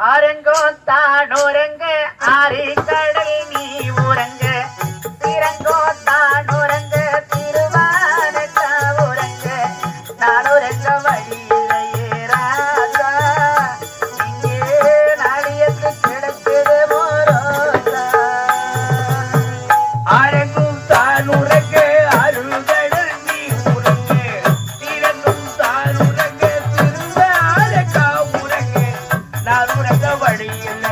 ஆரங்கோ தானோரங்க ஆறு கடல் நீ ದಾರುಣ ಬಳಿಯಲ್ಲ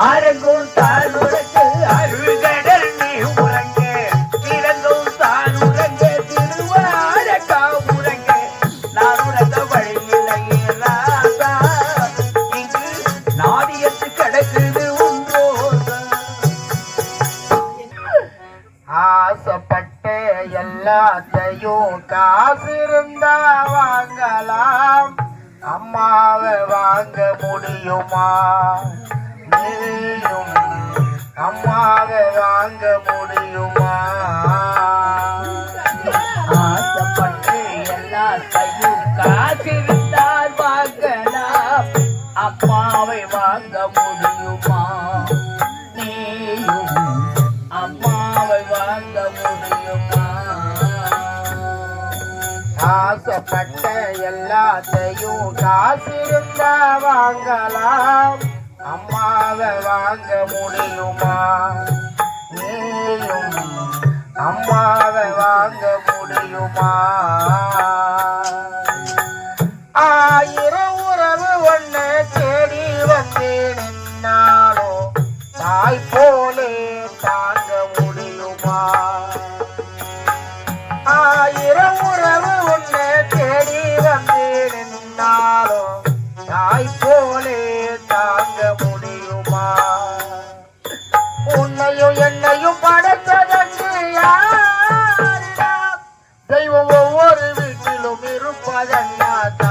ஆரங்கும் தான் உறங்கு அருள்கடல் உறங்க. இறங்கும் தான் உறங்க திருவாரக்கா உறங்க. நான் உறங்க வழியில் ஆசைப்பட்ட எல்லாத்தையும் காசு வாங்கலாம். அம்மாவை வாங்க முடியுமா? வாங்க முடியுமா? ஆசைப்பட்டு எல்லாத்தையும் காத்திருந்தால் வாங்கலாம் அப்பாவை வாங்க முடியுமா? நீயும் அம்மாவை வாங்க முடியுமா? ஆசைப்பட்ட எல்லாத்தையும் காசிருந்தா வாங்கலாம். அம்மாவை வாங்க முடியுமா? நீயும் அம்மாவை வாங்க முடியுமா? ஆயிரம் உறவு ஒன்று தேடி வந்து நின்னாலோ? தாய்ப்போ జగన్నాథ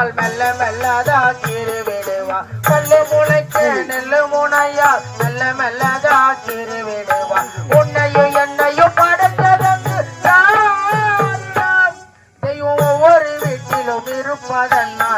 முளைத்தால் மெல்ல மெல்லதா கிருவிடுவா. கல்லு முளைக்க நெல்லு முனையா மெல்ல மெல்லதா கிருவிடுவா. உன்னையும் என்னையும் படைத்ததற்கு தெய்வம் ஒவ்வொரு வீட்டிலும் இருப்பதன்னா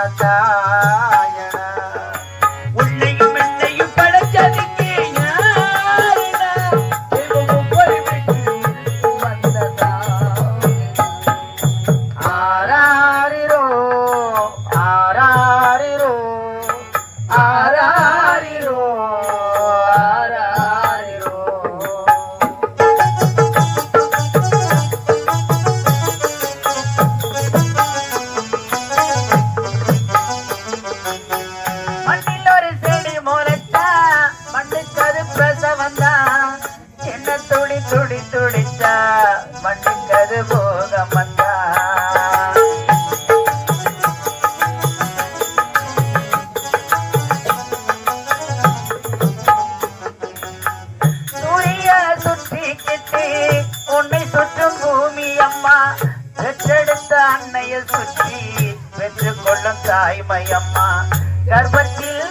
அன்னையில் சுற்றி வென்று கொள்ளும் தாய்மையம்மா கர்ப்பத்தில்